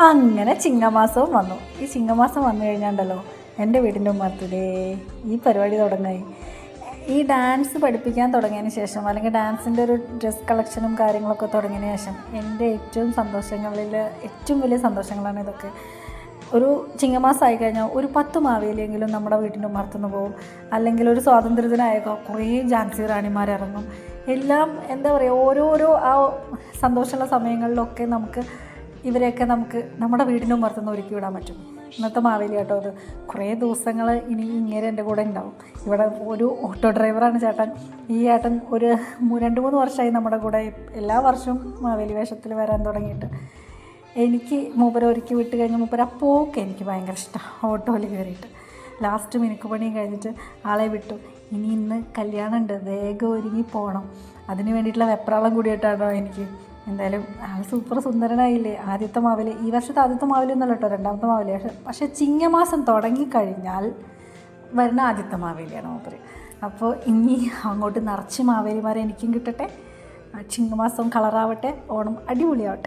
അങ്ങനെ ചിങ്ങമാസവും വന്നു. ഈ ചിങ്ങമാസം വന്നു കഴിഞ്ഞാണ്ടല്ലോ എന്റെ വീടിന്റെ ഉമ്മർത്തിലേ ഈ പരിപാടി തുടങ്ങായി ഈ ഡാൻസ് പഠിപ്പിക്കാൻ തുടങ്ങിയതിന് ശേഷം അല്ലെങ്കിൽ ഡാൻസിന്റെ ഒരു ഡ്രസ് കളക്ഷനും കാര്യങ്ങളൊക്കെ തുടങ്ങിയതിന് ശേഷം എന്റെ ഏറ്റവും സന്തോഷങ്ങളിൽ ഏറ്റവും വലിയ സന്തോഷങ്ങളാണ് ഇതൊക്കെ. ഒരു ചിങ്ങമാസം ആയി കഴിഞ്ഞാൽ ഒരു പത്ത് മാവേലിയെങ്കിലും നമ്മുടെ വീട്ടിന്റെ ഉമ്മർത്തുനിന്ന് പോകും. അല്ലെങ്കിൽ ഒരു സ്വാതന്ത്ര്യത്തിനായേക്കോ കുറേ ജാൻസി റാണിമാർ ഇറങ്ങും. എല്ലാം എന്താ പറയുക ഓരോരോ ആ സന്തോഷമുള്ള സമയങ്ങളിലൊക്കെ നമുക്ക് ഇവരെയൊക്കെ നമുക്ക് നമ്മുടെ വീടിനും പുറത്തുനിന്ന് ഒരുക്കി വിടാൻ പറ്റും. ഇന്നത്തെ മാവേലി കേട്ടോ അത്. കുറേ ദിവസങ്ങൾ ഇനി ഇങ്ങനെ എന്റെ കൂടെ ഉണ്ടാവും. ഇവിടെ ഒരു ഓട്ടോ ഡ്രൈവറാണ് ചേട്ടൻ. ഈ ചേട്ടൻ ഒരു രണ്ട് മൂന്ന് വർഷമായി നമ്മുടെ കൂടെ എല്ലാ വർഷവും മാവേലി വേഷത്തിൽ വരാൻ തുടങ്ങിയിട്ട്. എനിക്ക് മൂപ്പര ഒരുക്കി വിട്ട് കഴിഞ്ഞ് മൂപ്പര പോക്ക് എനിക്ക് ഭയങ്കര ഇഷ്ടമാണ് ഓട്ടോയിൽ കയറിയിട്ട്. ലാസ്റ്റ് മിനുക്ക് പണിയും കഴിഞ്ഞിട്ട് ആളെ വിട്ടു. ഇനി ഇന്ന് കല്യാണമുണ്ട്. വേഗം ഒരുങ്ങി പോകണം അതിന് വേണ്ടിയിട്ടുള്ള വെപ്രാളം കൂടിയിട്ടാണോ എനിക്ക് എന്തായാലും ആൾ സൂപ്പർ സുന്ദരനായില്ലേ? ആദ്യത്തെ മാവിൽ. ഈ വർഷത്തെ ആദ്യത്തെ മാവിൽ എന്നല്ല കേട്ടോ രണ്ടാമത്തെ മാവിൽ. പക്ഷെ പക്ഷേ ചിങ്ങമാസം തുടങ്ങിക്കഴിഞ്ഞാൽ വരുന്ന ആദ്യത്തെ മാവേലിയാണ് മൂപ്പര്. അപ്പോൾ ഇനി അങ്ങോട്ട് നിറച്ച് മാവേലിമാരെ എനിക്കും കിട്ടട്ടെ. ചിങ്ങമാസം കളറാവട്ടെ ഓണം അടിപൊളിയാവട്ടെ.